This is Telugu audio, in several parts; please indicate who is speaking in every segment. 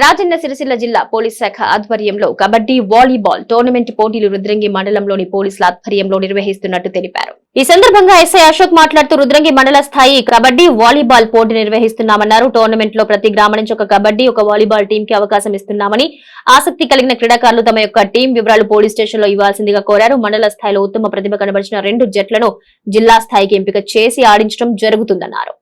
Speaker 1: రాజన్న సిరిసిల్ల జిల్లా పోలీస్ శాఖ ఆధ్వర్యంలో కబడ్డీ వాలీబాల్ టోర్నమెంట్ పోటీలు రుద్రంగి మండలంలోని పోలీసుల ఆధ్వర్యంలో నిర్వహిస్తున్నట్టు తెలిపారు. ఈ సందర్భంగా ఎస్ఐ అశోక్ మాట్లాడుతూ రుద్రంగి మండల స్థాయి కబడ్డీ వాలీబాల్ పోటీ నిర్వహిస్తున్నామన్నారు. టోర్నమెంట్లో ప్రతి గ్రామం నుంచి ఒక కబడ్డీ ఒక వాలీబాల్ టీం కి అవకాశం ఇస్తున్నామని ఆసక్తి కలిగిన క్రీడాకారులు తమ యొక్క టీం వివరాలు పోలీస్ స్టేషన్లో ఇవ్వాల్సిందిగా కోరారు. మండల స్థాయిలో ఉత్తమ ప్రతిభ కనబరిచిన రెండు జట్లను జిల్లా స్థాయికి ఎంపిక చేసి ఆడించడం జరుగుతుందన్నారు.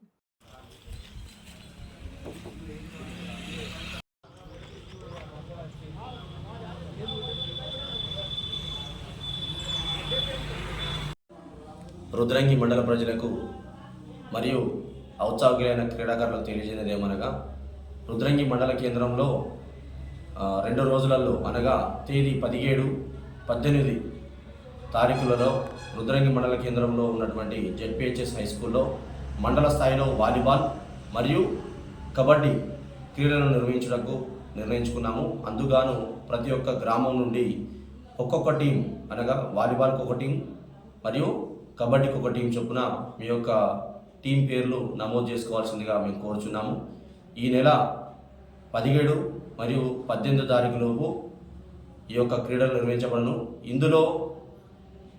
Speaker 2: రుద్రంగి మండల ప్రజలకు మరియు ఔత్సాహికులైన క్రీడాకారులకు తెలియజేయడం ఏమనగా రుద్రంగి మండల కేంద్రంలో రెండు రోజులలో అనగా తేదీ పదిహేడు పద్దెనిమిది తారీఖులలో రుద్రంగి మండల కేంద్రంలో ఉన్నటువంటి జెడ్పిహెచ్ఎస్ హై స్కూల్లో మండల స్థాయిలో వాలీబాల్ మరియు కబడ్డీ క్రీడలను నిర్వహించడానికి నిర్ణయించుకున్నాము. అందుగాను ప్రతి ఒక్క గ్రామం నుండి ఒక్కొక్క టీం అనగా వాలీబాల్కి ఒక టీం మరియు కబడ్డీకి ఒక టీం చొప్పున మీ యొక్క టీం పేర్లు నమోదు చేసుకోవాల్సిందిగా మేము కోరుచున్నాము. ఈ నెల పదిహేడు మరియు పద్దెనిమిదో తారీఖు లోపు ఈ యొక్క క్రీడలు నిర్వహించబడను. ఇందులో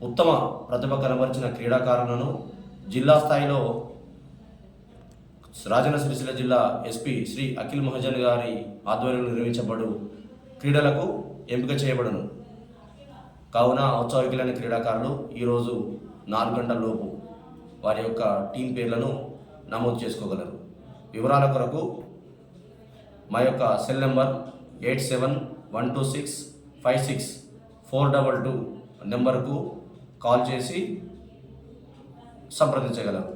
Speaker 2: ఉత్తమ ప్రతిభ కనబరిచిన క్రీడాకారులను జిల్లా స్థాయిలో రాజన్న సిరిసిల్ల జిల్లా ఎస్పీ శ్రీ అఖిల్ మహాజన్ గారి ఆధ్వర్యంలో నిర్వహించబడు క్రీడలకు ఎంపిక చేయబడును. కావున ఔత్సాహికులైన క్రీడాకారులు ఈరోజు నాలుగు గంటల లోపు వారి యొక్క టీం పేర్లను నమోదు చేసుకోగలరు. వివరాల కొరకు మా యొక్క cell number eight seven one two six five six four double two నెంబర్కు కాల్ చేసి సంప్రదించగలరు.